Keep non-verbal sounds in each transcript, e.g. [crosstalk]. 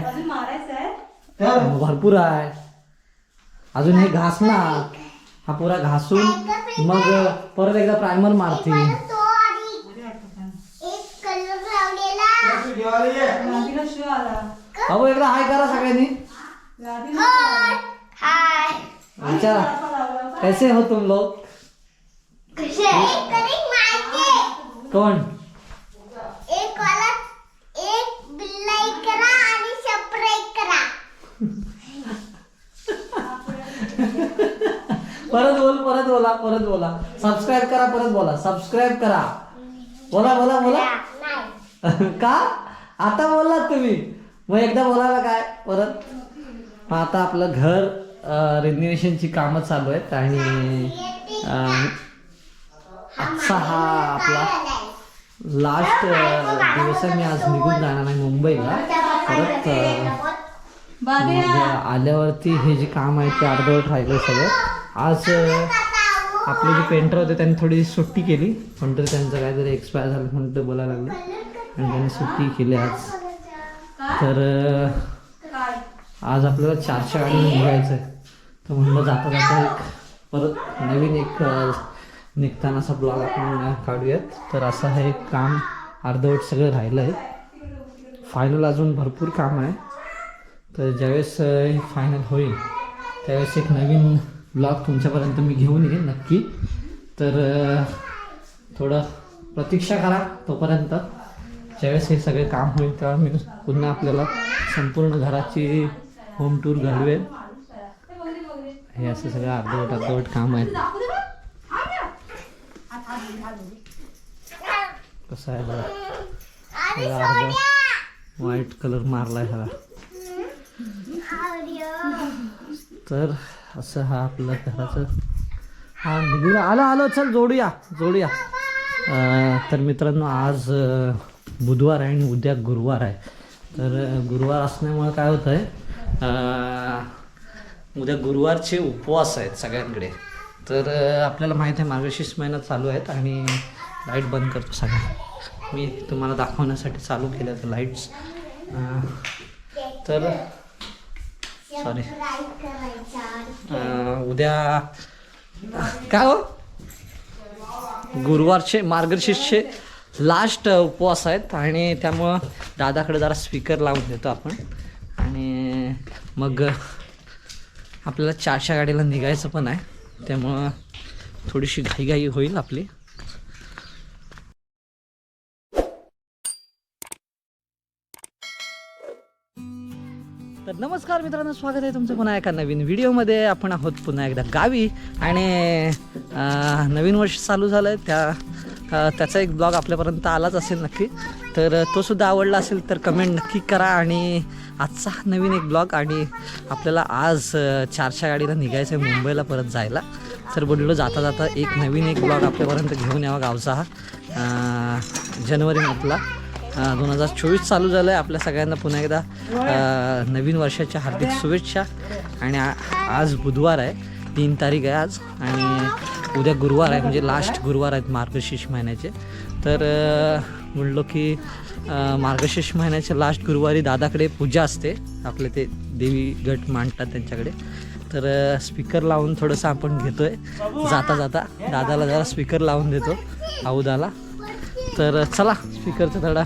काय अजून मारायचं आहे? तर भरपूर आहे. अजून हे घास ना हा पुरा घासून मग परत एकदा प्रायमर मारतील. तो आणि एक कलर लावलेला व्हिडिओवाले ये. गादीला शिव आला अहो एकदा हाय करा सगळ्यांनी. विचारा कैसे हो तुम लोग? कसे? एक कलिंग मारते कोण एक वाला एक लाईक करा आणि सबस्क्राईब करा परत बोल परत बोला परत बोला. सबस्क्राईब करा परत बोला. सबस्क्राईब करा. बोला बोला बोला. नाही. [laughs] का? आता बोललात तुम्ही. मग एकदा बोलायला काय? परत. आता आपलं घर रेन्युएशनची कामं चालू आहेत आणि आजचा हा आपला लास्ट दिवस आहे. मी आज निघून जाणार आहे मुंबईला. परत आल्यावरती हे जे काम आहे ते अर्धवट राहिलं सगळं. आज अं, आपले जे पेंटर होते त्यांनी थोडी सुट्टी केली. पण तरी त्यांचं काहीतरी एक्सपायर झालं म्हणून ते बोलायला लागले. आणि त्यांनी सुट्टी केली आज. तर आज आपल्याला चारशे गाडीने निघायचं आहे तर म्हणलं जाता जाता एक परत नवीन एक अं, निघतानाचा ब्लॉग आपण काढूयात. तर असं हे काम. अर्धवट सगळं राहिलं आहे फायनल अजून भरपूर काम आहे. तर ज्यावेळेस फायनल होईल त्यावेळेस एक नवीन ब्लॉग तुमच्यापर्यंत मी घेऊन येईन नक्की. तर थोडं प्रतीक्षा करा तोपर्यंत. ज्यावेळेस हे सगळे काम होईल तेव्हा मी पुन्हा आपल्याला संपूर्ण घराची होम टूर घडवेल. हे असं सगळं अर्धवट अर्धवट काम आहे. कसं आहे बघा. अर्ध व्हाईट कलर मारलाय ह्याला तर असं हा आपलं घराचं हा निघून आलं आलं चल जोडूया जोडूया. तर मित्रांनो आज बुधवार आहे आणि उद्या गुरुवार आहे. तर गुरुवार असल्यामुळं काय होतं आहे उद्या गुरुवारचे उपवास आहेत सगळ्यांकडे. तर आपल्याला माहीत आहे मार्गशीर्ष महिना चालू आहेत आणि लाइट बंद करतो सगळ्या. मी तुम्हाला दाखवण्यासाठी चालू केलं तर लाईट्स तर सॉरी उद्या काय हो गुरुवारचे मार्गशीर्षचे लास्ट उपवास आहेत आणि त्यामुळं दादाकडे जरा स्पीकर लावून देतो आपण. आणि मग आपल्याला चारशा गाडीला निघायचं पण आहे. त्यामुळं थोडीशी घाईघाई होईल आपली. तर नमस्कार मित्रांनो स्वागत आहे तुमचं पुन्हा एका नवीन व्हिडिओमध्ये. आपण आहोत पुन्हा एकदा गावी. आणि नवीन वर्ष चालू झालं आहे त्या त्याचा एक ब्लॉग आपल्यापर्यंत आलाच असेल नक्की. तर तो सुद्धा आवडला असेल तर कमेंट नक्की करा. आणि आजचा नवीन एक ब्लॉग आणि आपल्याला आज चारशा गाडीला निघायचं आहे मुंबईला परत जायला. तर बोललो जाता जाता एक नवीन एक ब्लॉग आपल्यापर्यंत घेऊन यावा गावचा हा अं, जानेवारीमधला. दोन हजार चोवीस चालू झालं आहे आपल्या सगळ्यांना पुन्हा एकदा नवीन वर्षाच्या हार्दिक शुभेच्छा. आणि आ- आज बुधवार आहे. तीन तारीख आहे आज. आणि उद्या गुरुवार आहे. म्हणजे लास्ट गुरुवार आहेत मार्गशीर्ष महिन्याचे. तर म्हणलो की मार्गशीर्ष महिन्याच्या लास्ट गुरुवारी दादाकडे पूजा असते. आपले ते देवी गट मांडतात त्यांच्याकडे. तर स्पीकर लावून थोडंसं आपण घेतो आहे जाता जाता दादाला जरा स्पीकर लावून देतो. आऊदाला. तर चला स्पीकरचा थोडा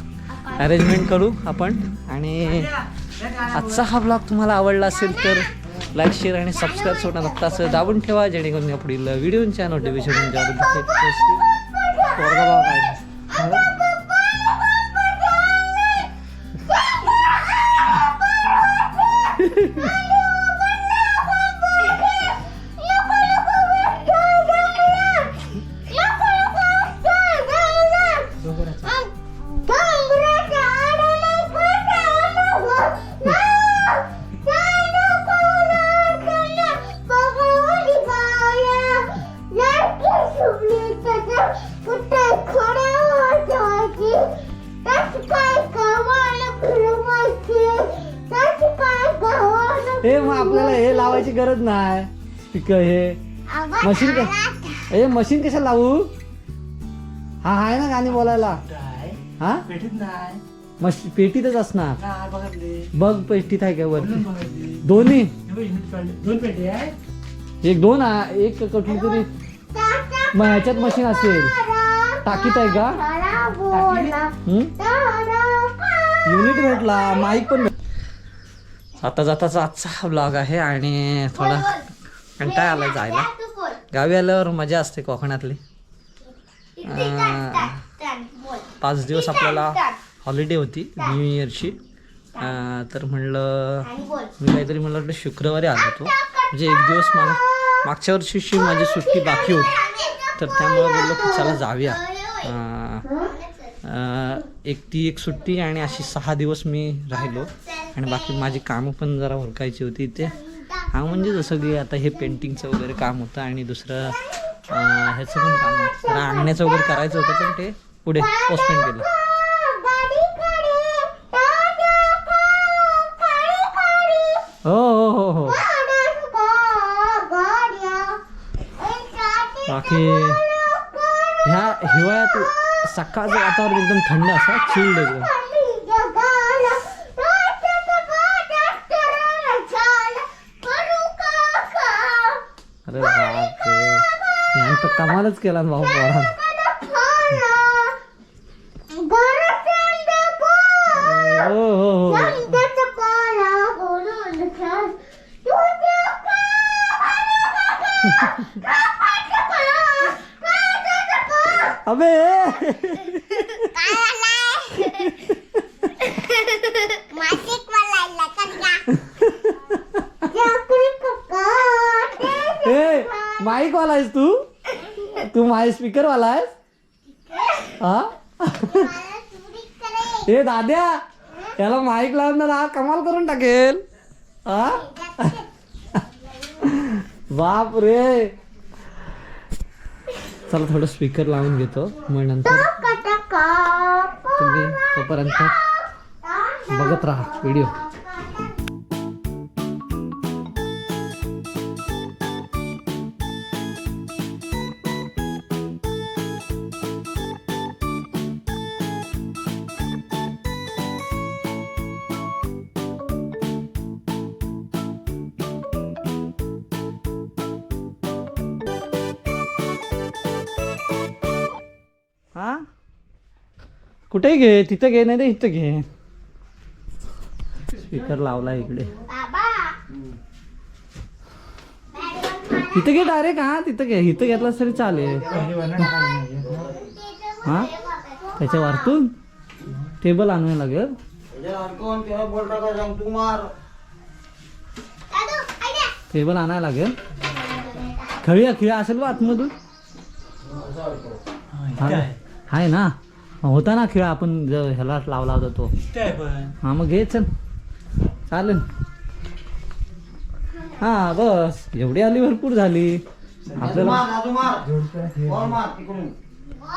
अरेंजमेंट करू आपण. आणि आजचा हा ब्लॉग तुम्हाला आवडला असेल तर लाईक शेअर आणि सबस्क्राईब सोडा नक्की असं दाबून ठेवा जेणेकरून या पुढील व्हिडिओच्या नोटिफिकेशन तुमच्यावर पोरगा काय? आपल्याला हे लावायची गरज नाही. स्पीकर हे. मशीन का हे मशीन कशाला लावू? हा आहे ना गाणी बोलायला. हा? मग पेटीतच असणार. बघ पेटीत आहे का वरती बघितली दोन्ही. दोन पेटी आहे. एक दोन एक कुठली तरी. मग ह्याच्यात मशीन असेल. टाकीत आहे का? युनिट भेटला माईक पण भेट- आता जाताचा आजचा ब्लॉग आहे आणि थोडा कंटाळा आला जायला. गावी आल्यावर मजा असते कोकणातली. पाच दिवस आपल्याला हॉलिडे होती न्यू इयरची तर म्हणलं मी काहीतरी मला वाटलं शुक्रवारी आलो होतो. म्हणजे एक दिवस मला मागच्या वर्षीची माझी सुट्टी बाकी होती. तर त्यामुळे बोललो की चला जाऊया. एक ती एक सुट्टी आणि अशी सहा दिवस मी राहिलो. आणि बाकी माझी कामं पण जरा उरकायची होती इथे. हा म्हणजे जसं की आता हे पेंटिंगचं वगैरे काम होतं आणि दुसरं ह्याचं पण काम होतं. जरा आणण्याचं वगैरे करायचं होतं पण ते पुढे पोस्टपोन केलं. हो हो हो हो. बाकी ह्या हिवाळ्यात सकाळचं वातावरण एकदम थंड असं चिल्ड एकदम अरे बापरे यांचं तर कमालच केला ना भाऊ पोरानं. माईक वाला आहेस तू? तू माय स्पीकर वाला आहेस? हा? ए दाद्या त्याला माईक लावून हा कमाल करून टाकेल. हा? बाप रे. चला थोडं स्पीकर लावून घेतो. मग नंतर तुम्ही तोपर्यंत बघत राहा व्हिडिओ हा? कुठे घे? तिथं घे नाही तर इथं घे. स्पीकर लावला इकडे. तिथं घे डायरेक्ट हा तिथं घे. इथं घेतलास तरी चालेल. हा? त्याच्या वरतून? टेबल आणावं लागेल. टेबल आणायला लागेल. खळीया खिळा असेल बा आतमधून? आहे ना? होता ना खेळ आपण ज- ह्याला लावला होता तो. हा मग घे चल. चालेल. हा बस. एवढी आली भरपूर झाली. आपल्याला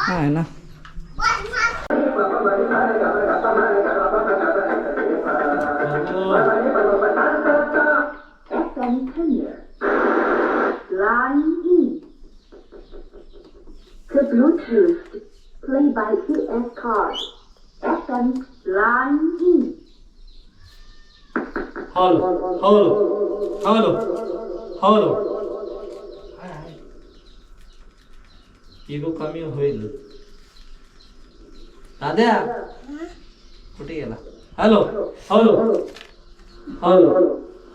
आहे ना. Line E. The Bluetooth. Play by ES card. FM Line E. Hello hello hello hello ego कमी होईल दाद्या कुठे गेला hello hello hello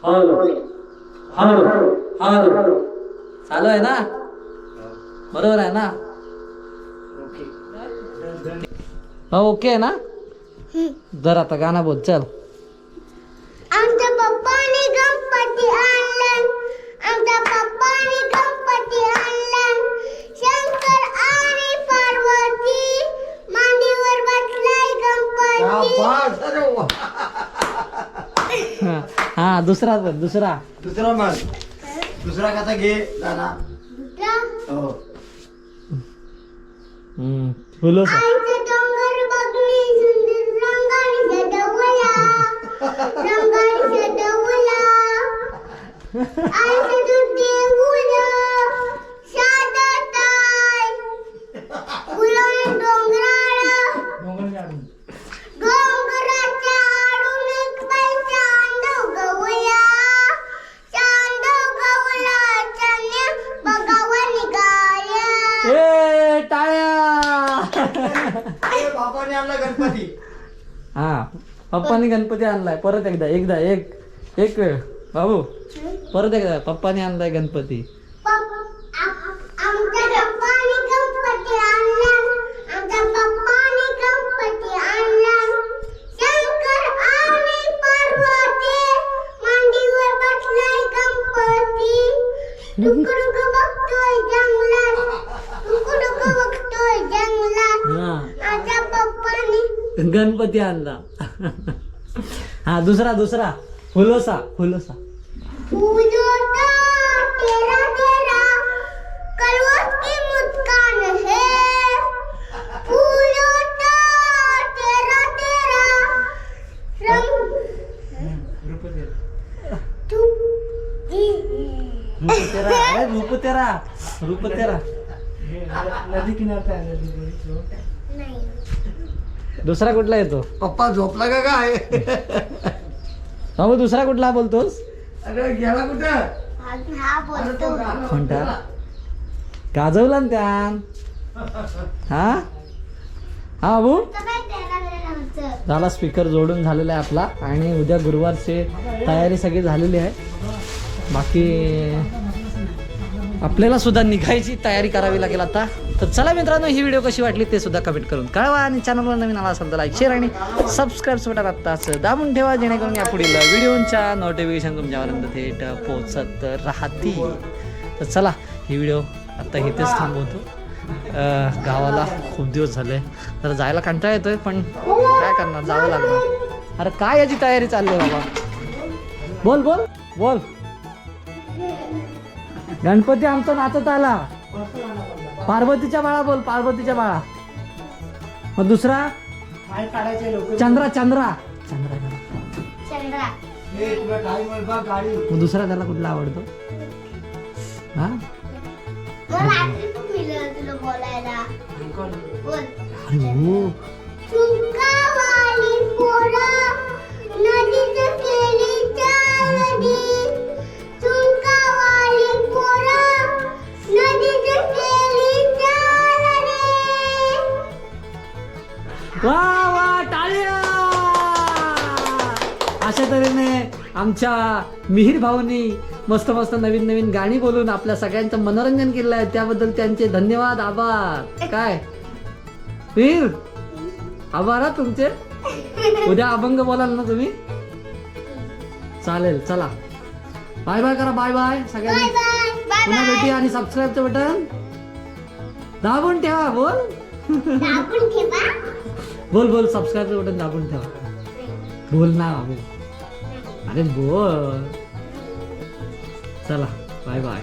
hello hello hello चालू आहे ना बरोबर आहे ना ओके आहे ना? जर आता गाणं बोल चल. आमच्या पप्पाने गणपती आणला. आमच्या पप्पाने गणपती आणला. शंकर आणि पार्वती मांडीवर बसलाय गणपती. हा, हा. दुसरा पण दुसरा. दुसरा मग दुसरा कसा घे दादा? हो. हम्म, फुलं सा- आईचं डोंगर बघली सुंदर रंगाने सजवला रंगाने सजवला आईचं दूध देऊला आणला गणपती. हा पप्पानी गणपती आणलाय. परत एकदा एकदा एक एक वेळ. बाबू परत एकदा पप्पानी आणलाय गणपती आमच्या पप्पाने गणपती आणला आमच्या पप्पाने गणपती आणला शंकर आणि पार्वती मांडीवर बसलाय गणपती टुकडुक बघतोय जंगलात टुकडुक बघतोय जंगलात हा माझ्या पप्पाने गणपती आणला. हा दुसरा दुसरा. फुलोसा फुलोसा फूलों का तेरा तेरा कलवत की मुस्कान है फूलों का तेरा तेरा रंग तू रूप तेरा अरे रूप तेरा रूप तेरा हे नदी किनारचा आहे नदी किनारी. नाही दुसरा कुठला येतो? पप्पा झोपला का काय? बाबू दुसरा कुठला बोलतोस? अरे गेला कुठं? हा बोलतो. कोणता? गाजवला ना त्यान हा? हा बाबू? झाला स्पीकर जोडून झालेला आहे आपला. आणि उद्या गुरुवारची तयारी सगळी झालेली आहे. बाकी आपल्याला सुद्धा निघायची तयारी करावी लागेल आता. तर चला मित्रांनो ही व्हिडिओ कशी वाटली ते सुद्धा कमेंट करून कळवा आणि चॅनलवर नवीन आला असेल तर लाईक शेअर आणि सबस्क्राईब बटन आत्ताच दाबून ठेवा जेणेकरून या पुढील व्हिडिओच्या नोटिफिकेशन तुमच्यापर्यंत थेट पोहोचत राहतील. तर चला ही व्हिडिओ आत्ता इथेच थांबवतो. गावाला खूप दिवस झाले. तर जायला कंटाळा येतोय पण काय करणार? जावं लागणार. अरे काय याची तयारी चालली आहे बाबा? बोल बोल. बोल. गणपती आमचा नाचत आला. पार्वतीच्या बाळा बोल पार्वतीच्या बाळा. मग दुसरा? पाय काढायचे लोक चंद्रा चंद्रा. चंद्रा चंद्रा. मग दुसरा त्याला कुठला आवडतो? हा? अरे हो. आमच्या मिहीर भाऊनी मस्त मस्त नवीन नवीन गाणी बोलून आपल्या सगळ्यांचं मनोरंजन केलं आहे. त्याबद्दल त्यांचे धन्यवाद आभार. काय? मिहीर आभार हा तुमचे? उद्या अभंग बोलाल ना तुम्ही? चालेल चला. बाय बाय करा बाय बाय. सगळ्यांनी पुन्हा भेटूया आणि सबस्क्राईबचं बटन दाबून ठेवा बोल. बोल बोल सबस्क्राईबचं बटन दाबून ठेवा. बोल ना बाबू अरे बोल. चला बाय बाय